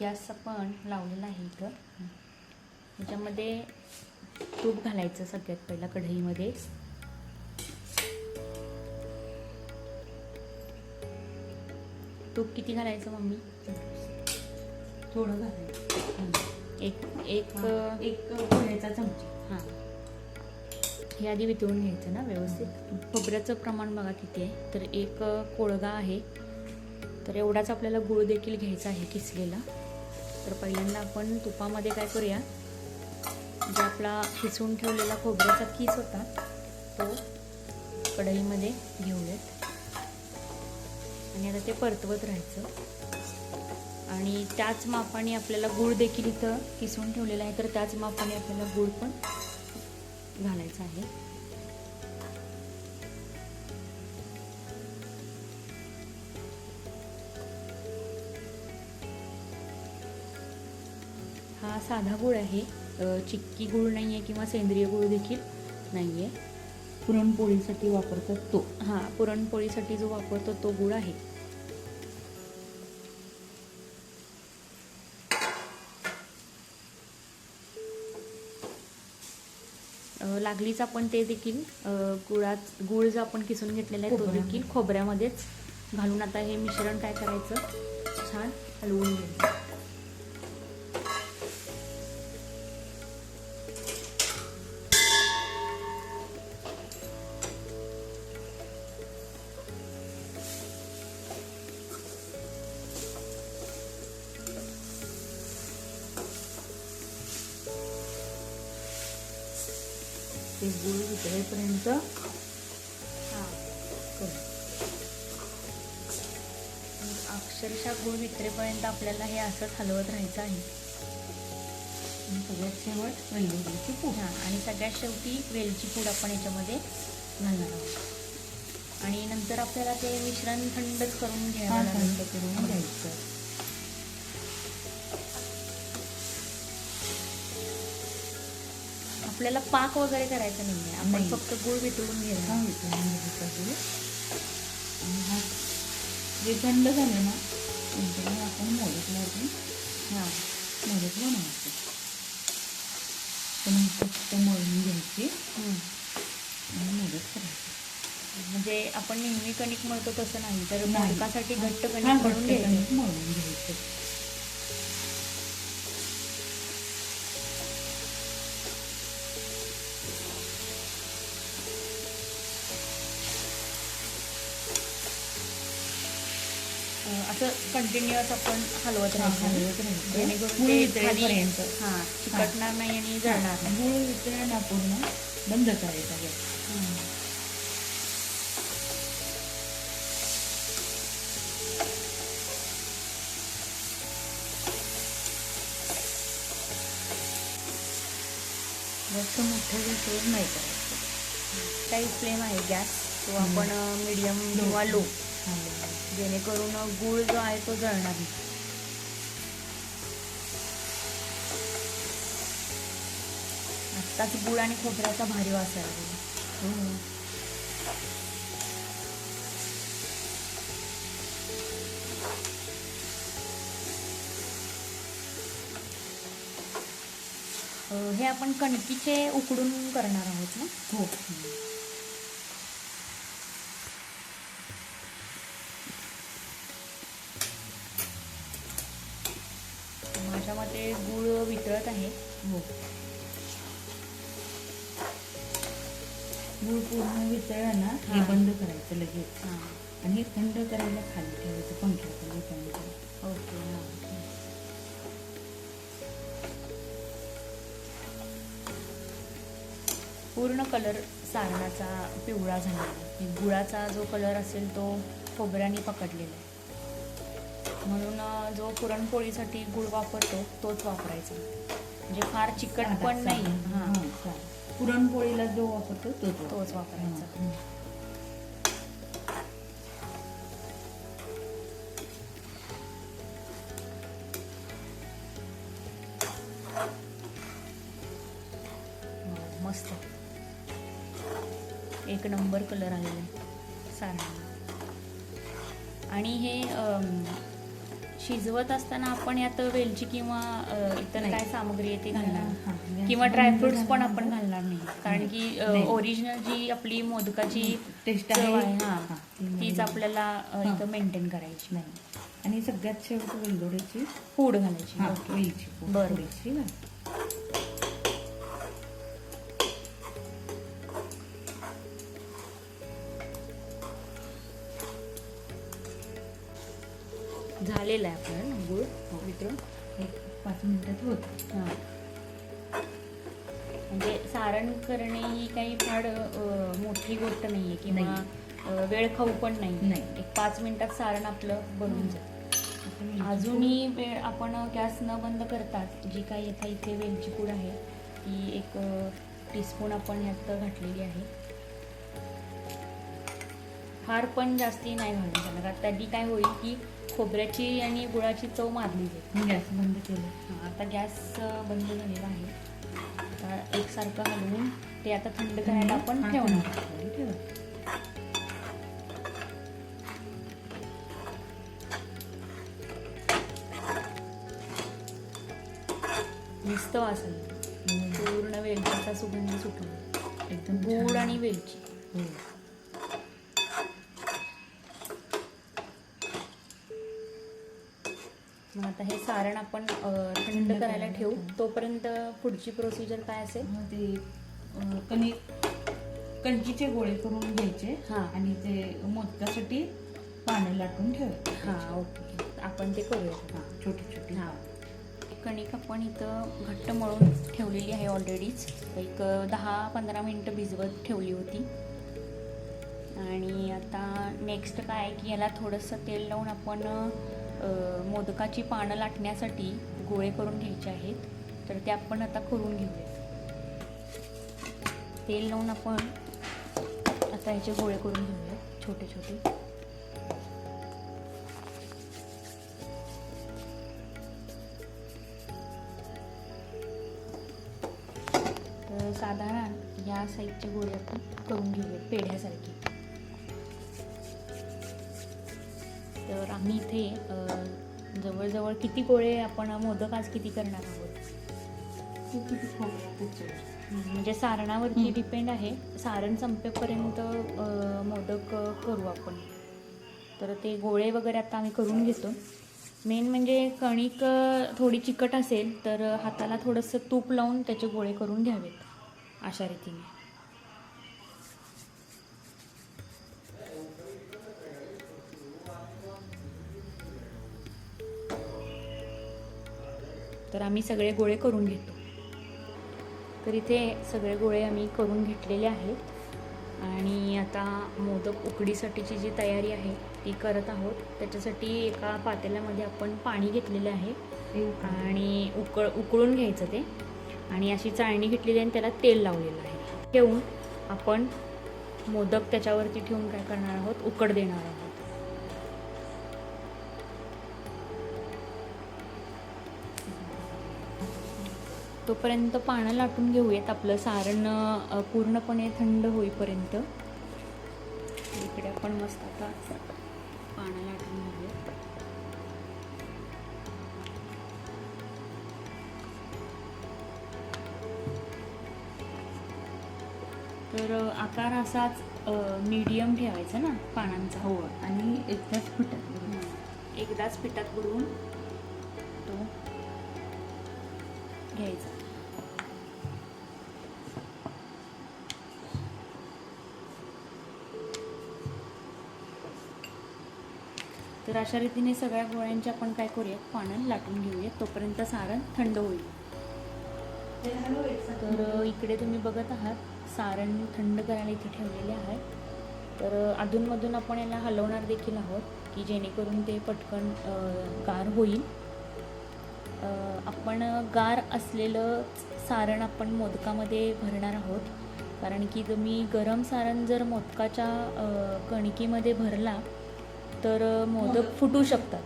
Gas पण लावलेला आहे इथं. त्याच्यामध्ये तूप घालायचं सगळ्यात पहिला कढईमध्ये. तूप किती घालायचं मम्मी? थोडं घालायचं. एक एक एक पोह्याचा चमचा. हां. हे आधी वितळून घ्यायचं ना व्यवस्थित. खोबऱ्याचं प्रमाण बघा किती आहे. तर एक कोळगा आहे. तर एवढाच आपल्याला गुळ देखील घ्यायचा आहे किसलेला. तर पहिल्यांदा आपण तुपामध्ये काय करूया? जे आपला किसून ठेवलेला खोबऱ्याचा किस होता तो कढईमध्ये घेऊयात. आणि आता ते परतवत राहायचं. आणि त्याच मापाने आपल्याला गूळ देखील इथं किसून ठेवलेला आहे तर त्याच मापाने आपल्याला गूळ पण घालायचं आहे. हा साधा गूळ आहे. चिक्की गूळ नाही आहे किंवा सेंद्रिय गूळ देखील नाही आहे. पुरणपोळीसाठी वापरतात तो. हां पुरणपोळीसाठी जो वापरतो तो गूळ आहे. लागलीच आपण ते देखील गुळात गुळ जो आपण किसून घेतलेला आहे तो. देखील खोबऱ्यामध्येच घालून आता हे मिश्रण काय करायचं? छान हलवून घ्यायचं. ते गुळ वितळेपर्यंत हां. करू. मग अक्षरशः गुळ वितरेपर्यंत आपल्याला हे असंच हलवत राहायचं आहे. सगळ्यात शेवट वेलदोडीची पूड. हां आणि सगळ्यात शेवटी वेलची पूड आपण याच्यामध्ये घालणार आहोत. आणि नंतर आपल्याला ते मिश्रण थंडच करून थंड करून घ्यायचं. आपल्याला पाक वगैरे करायचं नाही आहे आपण. फक्त गुळ वितळून घेणार वितळून घ्यायचा गुळ आणि हा जे थंड झालं ना मग आपण मोदक लावून हां मोदक बनवायचं. पण फक्त मळून घ्यायची. आणि मोदक करायचे. म्हणजे आपण नेहमी कणिक मळतो तसं नाही तर. मोदकासाठी घट्ट कणिक मळून घ्यायचं. कणिक मळून घ्यायचं. कंटिन्युअस आपण हलवत राहायचं. जेणेकरून हां चिकटणार नाही आणि जळणार नाही. गुळ वितळण पूर्ण बंद करायचा गॅस हम्म. जास्त मोठ्या गॅसवर नाही करायचं. काही फ्लेम आहे गॅस तो आपण मीडियम किंवा लो. जेणेकरून गूळ जो आहे तो जळणार नाही. आत्ताच गूळ आणि खोबऱ्याचा भारी वास आहे हो. हे आपण कणकीचे उकडून करणार आहोत ना? हो. गुळ पूर्ण वितळलं ना हे. बंद करायचं लगेच. आणि हे थंड करायला खाली ठेवायचं पंख्याखाली थंड ओके पूर्ण कलर सारणाचा पिवळा झालेला आहे. गुळाचा जो कलर असेल तो खोबऱ्याने पकडलेला आहे. म्हणून जो पुरणपोळीसाठी गुळ वापरतो तोच वापरायचा. म्हणजे फार चिकट पण नाही. हां हां. पुरणपोळीला जो वापरतो वापरायचा. तोच वापरायचा. मस्त. एक नंबर कलर आलेला आहे सारणाला आणि हे शिजवत असताना आपण यात वेलची किंवा इतर. काय सामग्री आहे ती घालणार? किंवा ड्रायफ्रुट्स पण आपण घालणार नाही. कारण की. ओरिजिनल जी आपली मोदकाची टेस्ट आहे. हां, तीच आपल्याला. इथं मेंटेन करायची. नाही. आणि सगळ्यात शेवट वेलदोड्याची पूड घालायची. बरं. झालेला आहे आपल्याला गुळ मित्र एक पाच मिनिटात होत. हां. म्हणजे सारण करणे ही काही फार मोठी गोष्ट नाही. आहे किंवा वेळ खाऊ पण नाही. नाही. एक पाच मिनिटात सारण आपलं बनून जातं. अजूनही वेळ आपण गॅस न बंद करताच जी काही आता इथे वेलची पूड आहे ती एक टीस्पून आपण यात घातलेली आहे. फार पण जास्ती नाही घालून चालणार कारण त्यांनी काय होईल की खोबऱ्याची आणि गुळाची चव मारली मी गॅस बंद केलं हा, आता गॅस बंद झालेला आहे आता एकसारखं हलवून ते आता थंड करायला आपण हां, ठेवणार. मस्त वास आला. हम्म. पूर्ण वेलचीचा सुगंध सुटला एकदम छान. आणि वेलची हो. मग आता हे सारण आपण थंड करायला ठेवू. तोपर्यंत पुढची प्रोसिजर काय असेल? मग ते कणिक कणकीचे गोळे करून घ्यायचे हां. आणि ते मोदकासाठी पानं लाटून ठेवायचे. हां ओके. आपण ते करूया. हां छोटी छोटी. हां. कणिक आपण इथं घट्ट मळून ठेवलेली आहे ऑलरेडीच एक दहा पंधरा मिनटं भिजवत ठेवली होती. आणि आता नेक्स्ट काय आहे की याला थोडंसं तेल लावून आपण मोदकाची पानं लाटण्यासाठी गोळे करून घ्यायचे आहेत. तर ते आपण आता करून घेऊया तेल लावून आपण आता ह्याचे गोळे करून घेऊयात छोटे छोटे. तर साधारण या साईजचे गोळे आपण करून घेऊयात पेढ्यासारखे. तर आम्ही इथे जवळजवळ किती गोळे आपण मोदक आज किती करणार आहोत. म्हणजे सारणावरती. डिपेंड आहे सारण संपेपर्यंत मोदक करू आपण तर ते गोळे वगैरे आता आम्ही करून घेतो मेन म्हणजे कणिक थोडी चिकट असेल तर हाताला थोडंसं तूप लावून त्याचे गोळे करून घ्यावेत अशा रीतीने तर आम्ही सगळे गोळे करून घेतो. तर इथे सगळे गोळे आम्ही करून घेतलेले आहेत. आणि आता मोदक उकडीसाठीची जी तयारी आहे ती करत आहोत. त्याच्यासाठी एका पातेल्यामध्ये आपण पाणी घेतलेलं आहे. आणि उकळ उकळून घ्यायचं ते. आणि अशी चाळणी घेतलेली आहे आणि त्याला तेल लावलेलं आहे. ठेवून आपण मोदक त्याच्यावरती ठेवून काय करणार आहोत? उकड देणार आहोत. तोपर्यंत पानं लाटून घेऊयात आपलं सारण पूर्णपणे थंड होईपर्यंत. इकडे आपण मस्त आता पानं लाटून घेऊयात. तर आकार असाच मीडियम ठेवायचा ना पानांचा. हो आणि एकदाच हं. एकदाच पिठात बुडवून तो घ्यायचा. तर अशा रीतीने सगळ्या गोळ्यांची आपण काय करूयात? पानं लाटून घेऊयात. तोपर्यंत सारण थंड होईल. तर इकडे तुम्ही बघत आहात सारण थंड करायला इथे ठेवलेले आहे तर अधूनमधून आपण याला हलवणार देखील आहोत की जेणेकरून ते पटकन गार होईल. आपण गार असलेलं सारण आपण मोदकामध्ये भरणार आहोत. कारण की तुम्ही गरम सारण जर मोदकाच्या कणकीमध्ये भरला तर मोदक फुटू शकतात.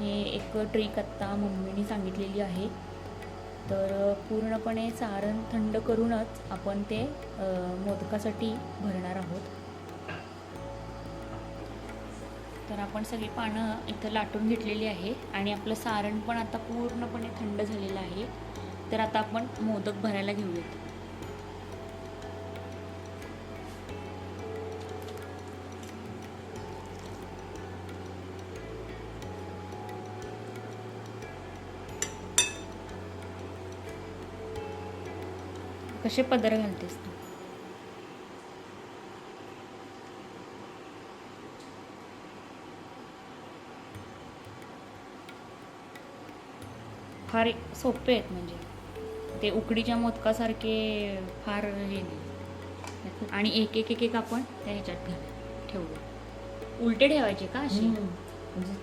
हे एक ट्रिक आत्ता मम्मीने सांगितलेली आहे. तर पूर्णपणे सारण थंड करूनच आपण ते मोदकासाठी भरणार आहोत. तर आपण सगळी पानं इथं लाटून घेतलेली आहे आणि आपलं सारण पण आता पूर्णपणे थंड झालेलं आहे. तर आता आपण मोदक भरायला घेऊयात. कसे पदर घालतेस तू? फार सोपे आहेत म्हणजे. ते उकडीच्या मोदकासारखे फार हे नाही. आणि एक एक एक एक आपण त्या ह्याच्यात घाल ठेवू. उलटे ठेवायचे का असे? म्हणजे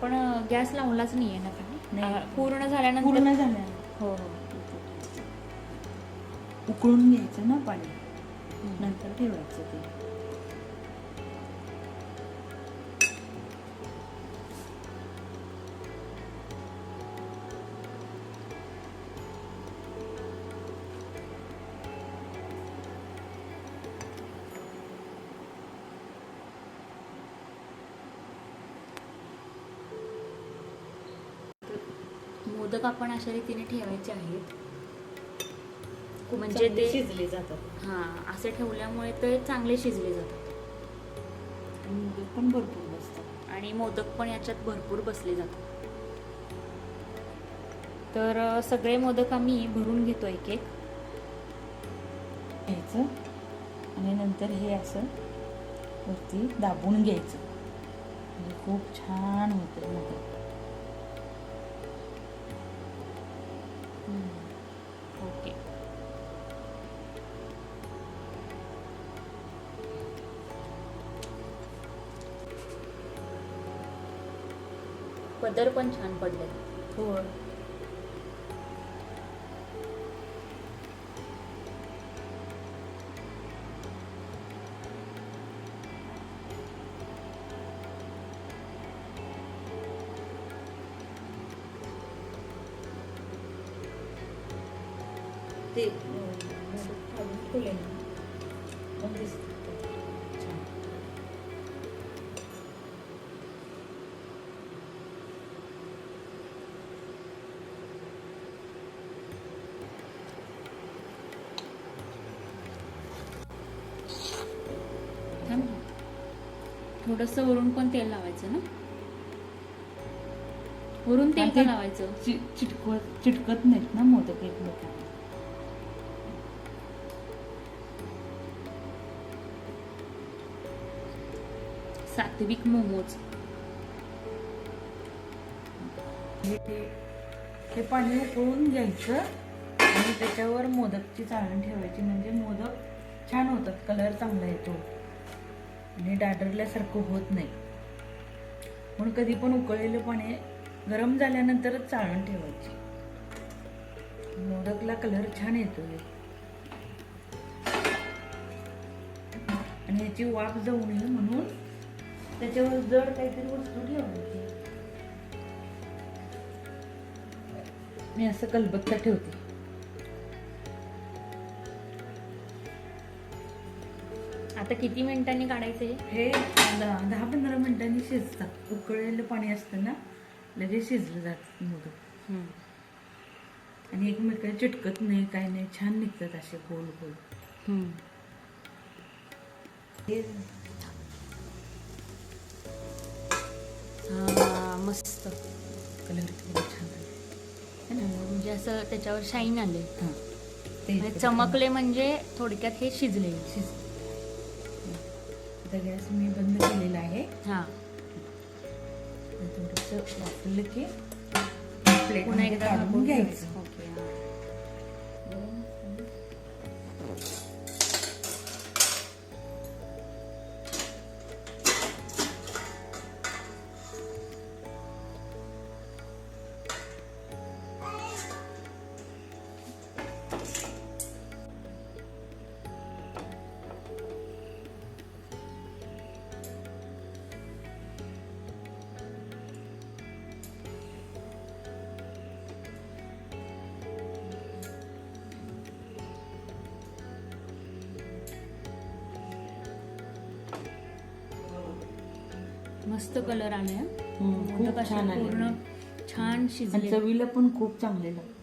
आपण गॅस लावलाच नाही आहे ना नाही. का पूर्ण झाल्यानंतर पूर्ण झाल्या हो. हो उकळून घ्यायचं ना पाणी. नंतर ठेवायचं ते. मोदक आपण अशा रीतीने ठेवायचे आहेत. म्हणजे ते- शिजले जातात. हां असे ठेवल्यामुळे ते चांगले शिजले जातात. आणि मोदक पण भरपूर बसतात. आणि मोदक पण याच्यात भरपूर बसले जातात. तर सगळे मोदक आम्ही भरून घेतो एक एक. घ्यायचं. आणि नंतर हे असं वरती दाबून घ्यायचं. खूप छान होतं मोदक. ओके पदर पण छान पडले हो ते ठेवले ना मग. छान थोडंसं वरून पण तेल लावायचं ना? वरून तेल का लावायचं? चिटकवत चिटकत नाहीत ना मोदक एकमेकांना? सात्विक मोमोज हे पाणी उकळून घ्यायचं आणि त्याच्यावर मोदकची चाळण ठेवायची. म्हणजे मोदक छान होतात. कलर चांगला येतो. आणि डाडरल्यासारखं होत नाही. म्हणून कधी पण उकळलेलं पाणी गरम झाल्यानंतरच चाळण ठेवायची. मोदकला कलर छान येतो. आणि याची वाफ जाऊ नये म्हणून त्याच्यावर जड काहीतरी वस्तू ठेवायची मी असं कलबत्ता ठेवते. आता किती मिनिटांनी काढायचं हे हे दहा पंधरा मिनिटांनी शिजतात उकळलेलं पाणी असतं ना लगेच शिजलं जातं मोदक. आणि एकमेकाला चिटकत नाही काय नाही. छान निघतात असे गोल गोल. हे हा मस्त. कलर किती छान आले. म्हणजे असं त्याच्यावर शाईन आले हां. ते म्हणजे चमकले म्हणजे थोडक्यात हे शिजले. शिज आता गॅस मी बंद केलेला आहे. हा. थोडंसं वापरलं की पुन्हा एकदा घ्यायचं. मस्त कलर आलाय. खूप छान आले. पूर्ण छान शिजले चवीला पण खूप चांगले लागतात.